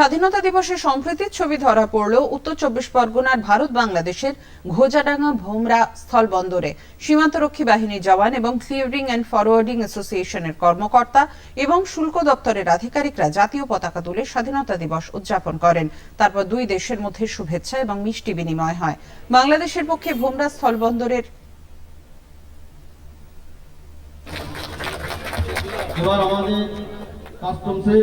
স্বাধীনতা দিবসে সম্প্রীতির ছবি ধরা পড়ল উত্তর চব্বিশ পরগনার ভারত বাংলাদেশের ঘোজাডাঙ্গা ভোমরা স্থলবন্দরে সীমান্তরক্ষী বাহিনীর জওয়ান এবং ক্লিয়ারিং অ্যান্ড ফরওয়ার্ডিং অ্যাসোসিয়েশনের কর্মকর্তা এবং শুল্ক দপ্তরের আধিকারিকরা জাতীয় পতাকা তুলে স্বাধীনতা দিবস উদযাপন করেন। তারপর দুই দেশের মধ্যে শুভেচ্ছা এবং মিষ্টি বিনিময় হয়। বাংলাদেশের পক্ষে ভোমরা স্থলবন্দরের এবার আমাদের কাস্টমসে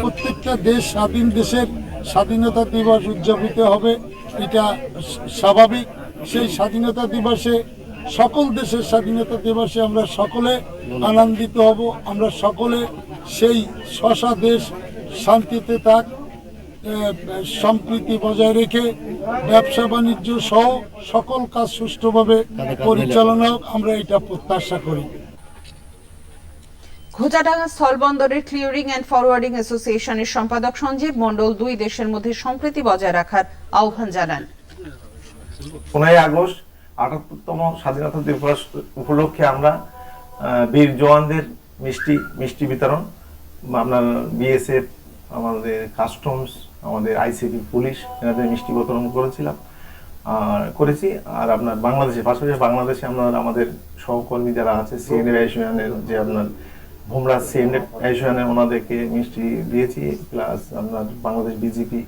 প্রত্যেকটা দেশ স্বাধীন দেশের স্বাধীনতা দিবস উদযাপিত হবে, এটা স্বাভাবিক। সেই স্বাধীনতা দিবসে, সকল দেশের স্বাধীনতা দিবসে আমরা সকলে আনন্দিত হব। আমরা সকলে সেই শশা দেশ শান্তিতে থাক। সম্প্রীতি বজায় রেখে ব্যবসা বাণিজ্য সহ সকল কাজ সুষ্ঠুভাবে পরিচালনা আমরা এটা প্রত্যাশা করি। ঘোজাডাঙ্গা স্থলবন্দরের ক্লিয়ারিং অ্যান্ড ফরওয়ার্ডিং অ্যাসোসিয়েশনের সম্পাদক সঞ্জীব মণ্ডল দুই দেশের মধ্যে সম্প্রীতি বজায় রাখার আহ্বান জানান। পনেরোই আগস্ট আটাত্তরতম স্বাধীনতা দিবস উপলক্ষে আমরা আহ, বীর জওয়ানদের মিষ্টি মিষ্টি বিতরণ আপনার বিএসএফ আমাদের কাস্টমস আমাদের আইসিপি পুলিশ, এনাদের মিষ্টি বিতরণ করেছিলাম। আর করেছি, আর আপনার বাংলাদেশে, পাশাপাশি বাংলাদেশে আমরা আমাদের সহকর্মী যারা আছে সিএনএ অ্যাসোসিয়েশনের যে আপনার ভোমরা সিএনএ অ্যাসোসিয়েশনের ওনাদেরকে মিষ্টি দিয়েছি প্লাস আপনার বাংলাদেশ বিজেপি